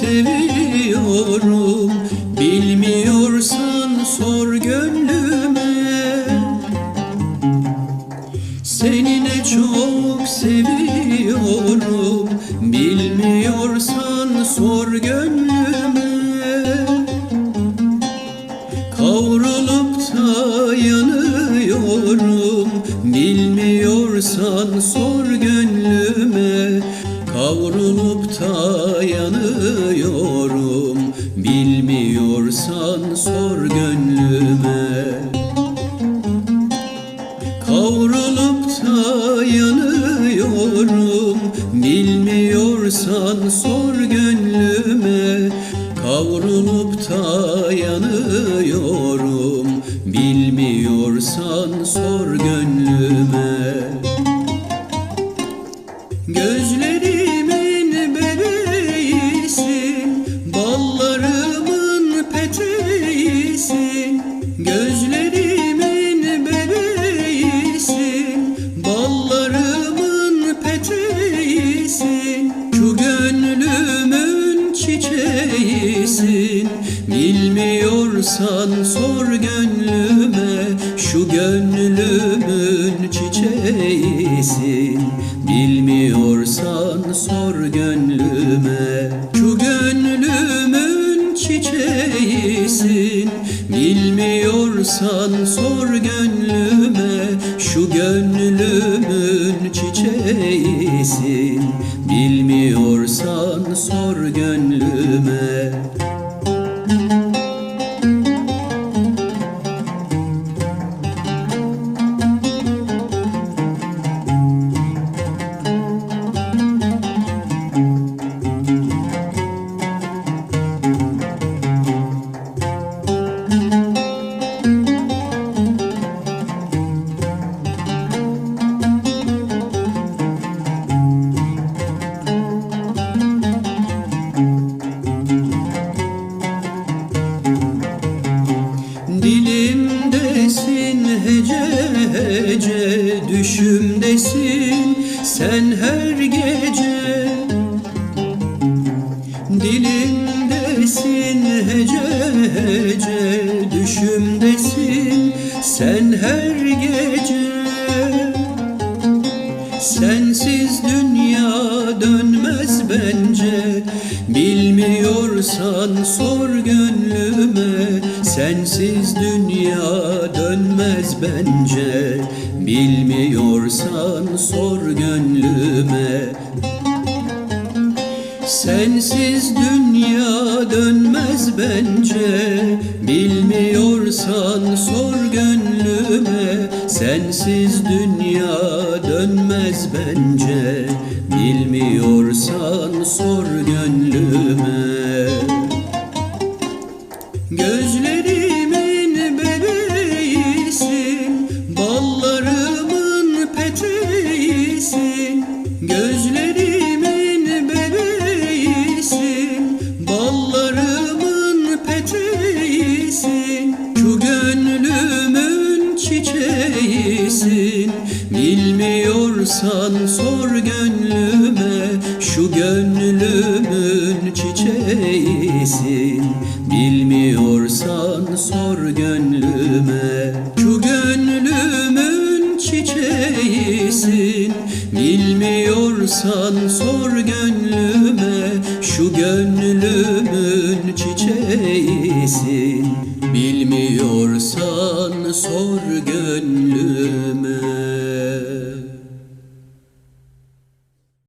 seviyorum. Bilmiyorsan sor gönlüme. Seni ne çok seviyorum. Bilmiyorsan sor gönlüme. Kavrulup da yanıyorum. Bilmiyorsan sor Kavrulup da yanıyorum. Bilmiyorsan sor gönlüme. Kavrulup da yanıyorum. Bilmiyorsan sor gönlüme. Kavrulup da yanıyorum. Bilmiyorsan sor gönlüme. Gözlerimin Bilmiyorsan sor gönlüme Şu gönlümün çiçeğisin. Bilmiyorsan sor gönlüme Şu gönlümün çiçeğisin. Bilmiyorsan sor gönlüme Şu gönlümün çiçeğisin. Bilmiyorsan sor gönlüme hece Düşümdesin sen her gece. Dilimdesin hece hece Düşümdesin sen her gece. Sensiz dünya dönmez bence Bilmiyorsan sor gönlüme Sensiz dünya dönmez bence. Bilmiyorsan sor gönlüme. Sensiz dünya dönmez bence. Bilmiyorsan sor gönlüme. Sensiz dünya dönmez bence. Bilmiyorsan sor gönlüme. Gözlerimin çiçeğisin Bilmiyorsan sor gönlüme Şu gönlümün çiçeğisin. Bilmiyorsan sor gönlüme Şu gönlümün çiçeğisin. Bilmiyorsan sor gönlüme Şu gönlümün neysin? Bilmiyorsan sor gönlüme.